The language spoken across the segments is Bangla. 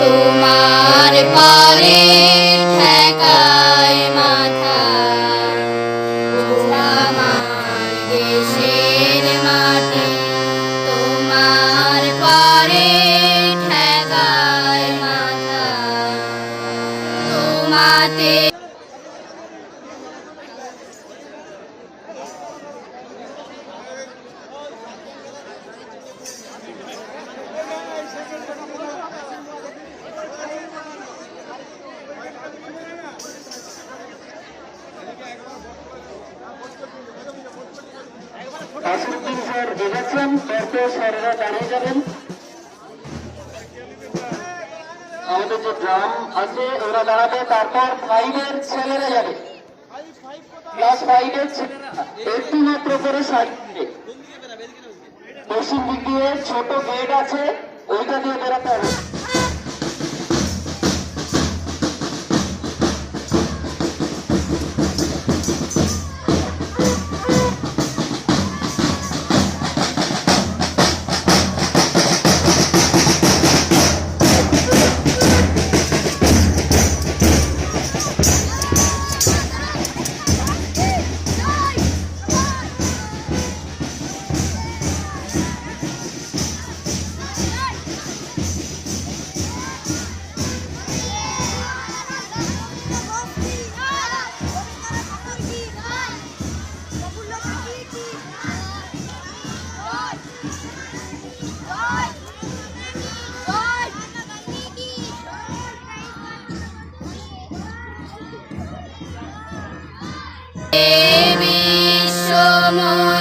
তোমার পারে ঠেকায় মাথা। আমার দেশের মাটি তোমার নাসিরুদ্দিন স্যার বোঝাচ্ছেন তারপর স্যাররা দাঁড়িয়ে যাবেন আমাদের যে ড্রাম আছে, ওরা দাঁড়াবে, তারপর ফাইভের ছেলেরা যাবে। ক্লাস ফাইভের ছেলেরা। একটু মাত্র করে সাইড পশ্চিম দিক দিয়ে ছোট গেট আছে, ওইটা দিয়ে বেরোতে হবে। বিশ্বময়ী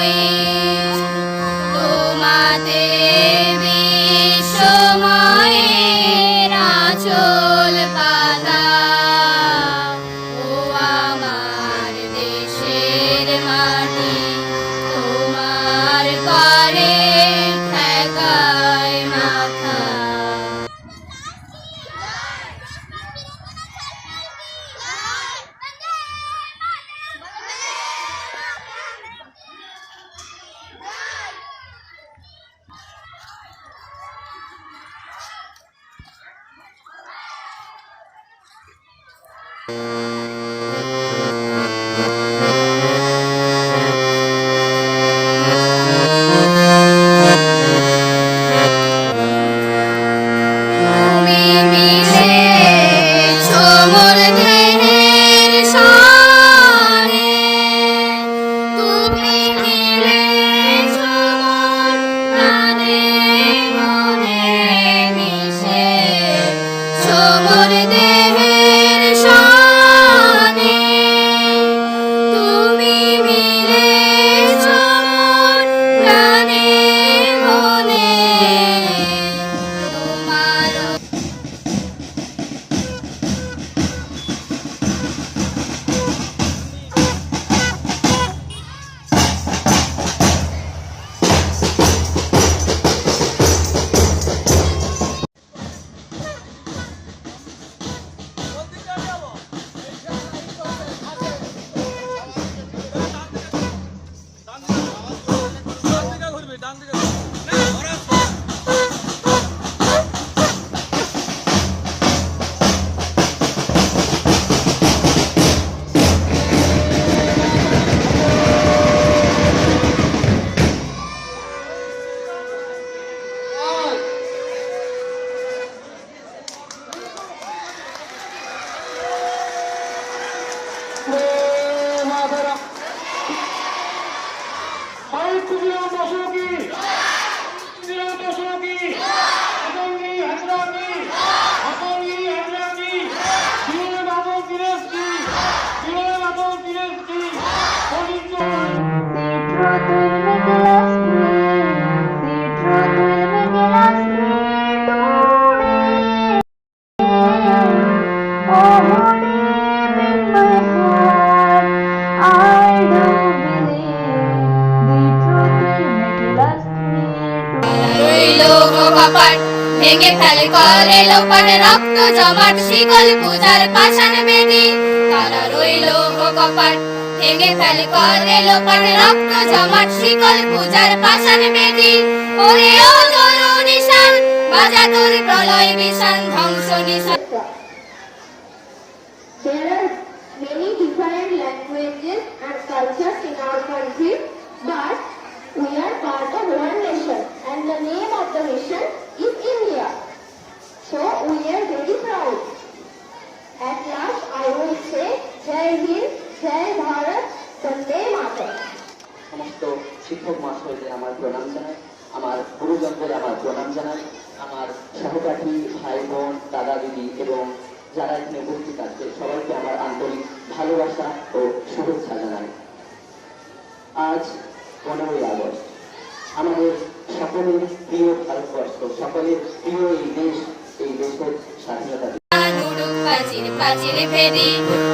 you হাজরাকি বিরোধে বাদল তিরস্কি বিরোধে বাদল তিরস্কি পবিত্র রইল ভেঙে ফেলে করে লোপাট রক্ত জমাট শিকল পূজার পাষাণ বেদি। তারা রইল কপাট ভেঙে ফেলে করে লোপাট রক্ত জমাট শিকল পূজার পাষাণ বেদি। ওরে ও তরু নিশান বাজা তোর প্রলয় বিশান ধ্বংস নিশান। Many different languages and cultures in our country, but সমস্ত শিক্ষক মহাশয়দের আমার প্রণাম জানাই, আমার গুরুজনদের আমার প্রণাম জানাই, আমার সহপাঠী ভাই বোন দাদা দিদি এবং যারা এখানে উপস্থিত আছে, সবাইকে আমার আন্তরিক ভালোবাসা ও শুভেচ্ছা জানাই। আজ পনেরোই আগস্ট। আমাদের সকলের প্রিয় ভারতবর্ষ, সকলের প্রিয় এই দেশ, এই দেশের স্বাধীনতা প্রাচীর ফেরি,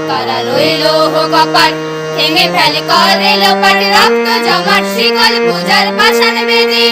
করা রইল কপাট, ভেঙে ফেলে করে লোপাট রক্ত জমাট, শিকল পূজার পাষাণ বেদি।